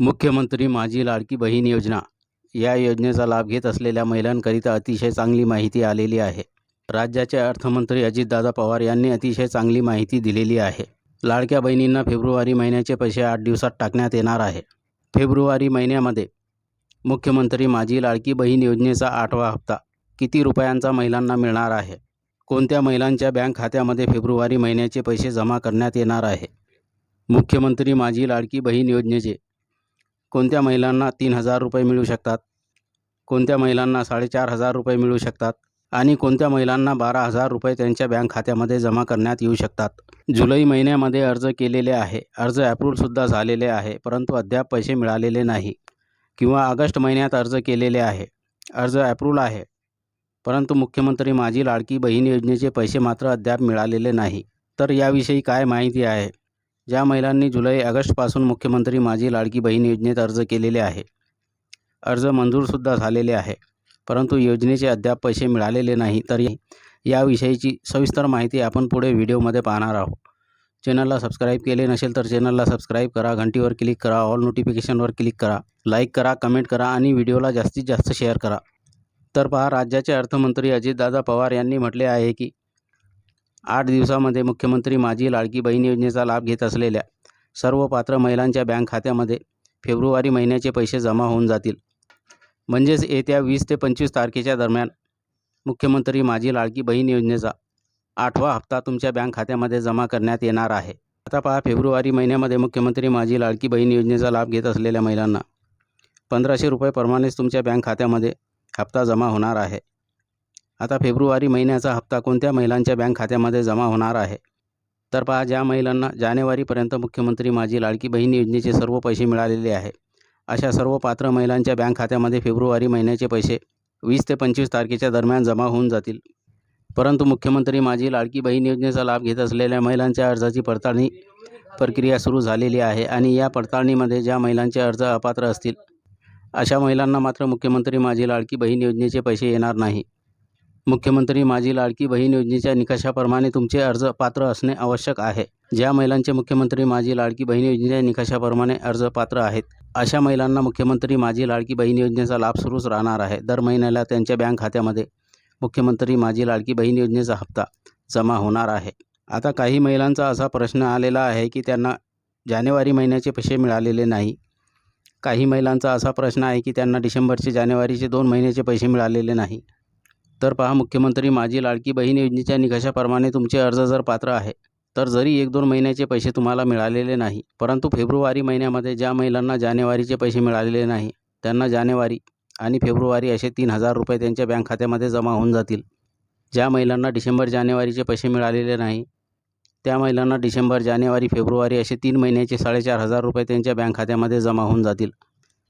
मुख्यमंत्री माझी लाडकी बहीण योजना. या योजनेचा लाभ घेत असलेल्या महिलांकरिता अतिशय चांगली माहिती आलेली आहे. राज्याचे अर्थमंत्री अजितदादा पवार यांनी अतिशय चांगली माहिती दिलेली आहे. लाडक्या बहिणींना फेब्रुवारी महिन्याचे पैसे आठ दिवसात टाकण्यात येणार आहे. फेब्रुवारी महिन्यामध्ये मुख्यमंत्री माझी लाडकी बहीण योजनेचा आठवा हप्ता किती रुपयांचा महिलांना मिळणार आहे? कोणत्या महिलांच्या बँक खात्यामध्ये फेब्रुवारी महिन्याचे पैसे जमा करण्यात येणार आहे? मुख्यमंत्री माझी लाडकी बहीण योजनेचे कोणत्या महिलांना तीन हजार रुपये मिळू शकतात? कोणत्या महिलांना साडेचार हजार रुपये मिळू शकतात? आणि कोणत्या महिलांना बारा हजार रुपये त्यांच्या बँक खात्यामध्ये जमा करण्यात येऊ शकतात? जुलै महिन्यामध्ये अर्ज केलेले आहे. अर्ज ॲप्रूव्हसुद्धा झालेले आहे परंतु अद्याप पैसे मिळालेले नाही किंवा ऑगस्ट महिन्यात अर्ज केलेले आहे. अर्ज ॲप्रूव्ह आहे परंतु मुख्यमंत्री माझी लाडकी बहीण योजनेचे पैसे मात्र अद्याप मिळालेले नाही. तर याविषयी काय माहिती आहे? ज्या महिलांनी जुलै ऑगस्टपासून मुख्यमंत्री माझी लाडकी बहीण योजनेत अर्ज केलेले आहे. अर्ज मंजूरसुद्धा झालेले आहे. परंतु योजनेचे अद्याप पैसे मिळालेले नाही तर याविषयीची सविस्तर माहिती आपण पुढे व्हिडिओमध्ये पाहणार आहोत. चॅनलला सबस्क्राईब केले नसेल तर चॅनलला सबस्क्राईब करा घंटीवर क्लिक करा ऑल नोटिफिकेशनवर क्लिक करा लाईक करा कमेंट करा आणि व्हिडिओला जास्तीत जास्त शेअर करा. तर पहा राज्याचे अर्थमंत्री अजितदादा पवार यांनी म्हटले आहे की आठ दिवसामध्ये मुख्यमंत्री माझी लाडकी बहीण योजनेचा लाभ घेत असलेल्या सर्व पात्र महिलांच्या बँक खात्यामध्ये फेब्रुवारी महिन्याचे पैसे जमा होऊन जातील. म्हणजेच येत्या वीस ते पंचवीस तारखेच्या दरम्यान मुख्यमंत्री माझी लाडकी बहीण योजनेचा आठवा हप्ता तुमच्या बँक खात्यामध्ये जमा करण्यात येणार आहे. आता पहा फेब्रुवारी महिन्यामध्ये मुख्यमंत्री माझी लाडकी बहीण योजनेचा लाभ घेत असलेल्या महिलांना पंधराशे रुपये प्रमाणेच तुमच्या बँक खात्यामध्ये हप्ता जमा होणार आहे. आता फेब्रुवारी महिन्याचा हप्ता कोणत्या महिलांच्या बँक खात्यामध्ये जमा होणार आहे? तर पहा ज्या महिलांना जानेवारीपर्यंत मुख्यमंत्री माझी लाडकी बहीण योजनेचे सर्व पैसे मिळालेले आहे अशा सर्व पात्र महिलांच्या बँक खात्यामध्ये फेब्रुवारी महिन्याचे पैसे वीस ते पंचवीस तारखेच्या दरम्यान जमा होऊन जातील. परंतु मुख्यमंत्री माझी लाडकी बहीण योजनेचा लाभ घेत असलेल्या महिलांच्या अर्जाची पडताळणी प्रक्रिया सुरू झालेली आहे आणि या पडताळणीमध्ये ज्या महिलांचे अर्ज अपात्र असतील अशा महिलांना मात्र मुख्यमंत्री माझी लाडकी बहीण योजनेचे पैसे येणार नाही. मुख्यमंत्री माझी लाडकी बहीण योजनेच्या निकषाप्रमाणे तुमचे अर्ज पात्र असणे आवश्यक आहे. ज्या महिलांचे मुख्यमंत्री माझी लाडकी बहीण योजनेच्या निकषाप्रमाणे अर्ज पात्र आहेत अशा महिलांना मुख्यमंत्री माझी लाडकी बहीण योजनेचा लाभ सुरूच राहणार आहे. दर महिन्याला त्यांच्या बँक खात्यामध्ये मुख्यमंत्री माझी लाडकी बहीण योजनेचा हप्ता जमा होणार आहे. आता काही महिलांचा असा प्रश्न आलेला आहे की त्यांना जानेवारी महिन्याचे पैसे मिळालेले नाही. काही महिलांचा असा प्रश्न आहे की त्यांना डिसेंबरचे जानेवारीचे दोन महिन्याचे पैसे मिळालेले नाही. तर पहा मुख्यमंत्री माझी लाडकी बहीण योजनेच्या निकषाप्रमाणे तुमचे अर्ज जर पात्र आहे तर जरी एक दोन महिन्याचे पैसे तुम्हाला मिळालेले नाही परंतु फेब्रुवारी महिन्यामध्ये ज्या महिलांना जानेवारीचे पैसे मिळालेले नाही त्यांना जानेवारी आणि फेब्रुवारी असे तीन हजार रुपये त्यांच्या बँक खात्यामध्ये जमा होऊन जातील. ज्या महिलांना डिसेंबर जानेवारीचे पैसे मिळालेले नाही त्या महिलांना डिसेंबर जानेवारी फेब्रुवारी असे तीन महिन्याचे साडेचार हजार रुपये त्यांच्या बँक खात्यामध्ये जमा होऊन जातील.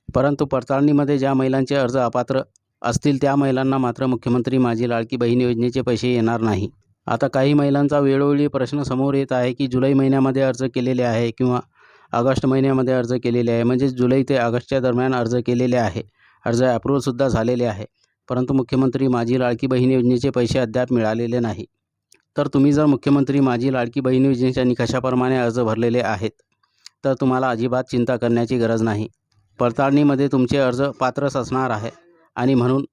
परंतु पडताळणीमध्ये ज्या महिलांचे अर्ज अपात्र असतील त्या महिलांना मात्र मुख्यमंत्री माझी लाडकी बहीण योजनेचे पैसे येणार नाही. आता काही महिलांचा वेळोवेळी प्रश्न समोर येत आहे की जुलै महिन्यामध्ये अर्ज केलेले आहे किंवा ऑगस्ट महिन्यामध्ये अर्ज केलेले आहे म्हणजेच जुलै ते ऑगस्टच्या दरम्यान अर्ज केलेले आहे. अर्ज ॲप्रूव्हसुद्धा झालेले आहे परंतु मुख्यमंत्री माझी लाडकी बहीण योजनेचे पैसे अद्याप मिळालेले नाही. तर तुम्ही जर मुख्यमंत्री माझी लाडकी बहीण योजनेच्या निकषाप्रमाणे अर्ज भरलेले आहेत तर तुम्हाला अजिबात चिंता करण्याची गरज नाही. पडताळणीमध्ये तुमचे अर्ज पात्रच असणार आहे. आणि म्हणून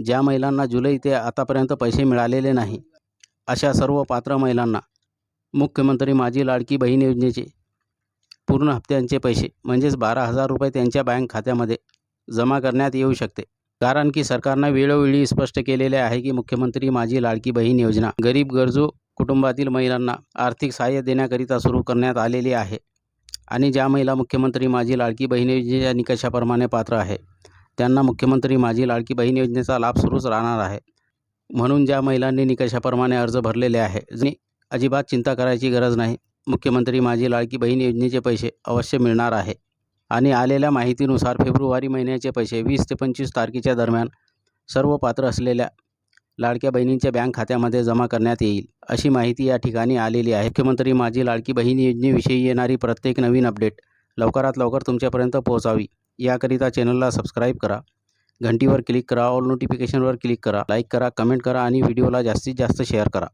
ज्या महिलांना जुलै ते आतापर्यंत पैसे मिळालेले नाही अशा सर्व पात्र महिलांना मुख्यमंत्री माझी लाडकी बहीण योजनेचे पूर्ण हप्त्यांचे पैसे म्हणजेच बारा हजार रुपये त्यांच्या बँक खात्यामध्ये जमा करण्यात येऊ शकते. कारण की सरकारनं वेळोवेळी स्पष्ट केलेले आहे की मुख्यमंत्री माझी लाडकी बहीण योजना गरीब गरजू कुटुंबातील महिलांना आर्थिक सहाय्य देण्याकरिता सुरू करण्यात आलेली आहे. आणि ज्या महिला मुख्यमंत्री माझी लाडकी बहीण योजनेच्या निकषाप्रमाणे पात्र आहे त्यांना मुख्यमंत्री माझी लाडकी बहीण योजनेचा लाभ सुरूच राहणार आहे. म्हणून ज्या महिलांनी निकषाप्रमाणे अर्ज भरलेले आहे जी अजिबात चिंता करायची गरज नाही मुख्यमंत्री माझी लाडकी बहीण योजनेचे पैसे अवश्य मिळणार आहे. आणि आलेल्या माहितीनुसार फेब्रुवारी महिन्याचे पैसे वीस ते पंचवीस तारखेच्या दरम्यान सर्व पात्र असलेल्या लाडक्या बहिणींच्या बँक खात्यामध्ये जमा करण्यात येईल अशी माहिती या ठिकाणी आलेली आहे. मुख्यमंत्री माझी लाडकी बहीण योजनेविषयी येणारी प्रत्येक नवीन अपडेट लवकरात लवकर तुमच्यापर्यंत पोहोचावी. याकरिता चॅनलला सबस्क्राईब करा. घंटीवर क्लिक करा. ऑल नोटिफिकेशनवर क्लिक करा. लाईक करा कमेंट करा आणि व्हिडिओला जास्तीत जास्त शेअर करा.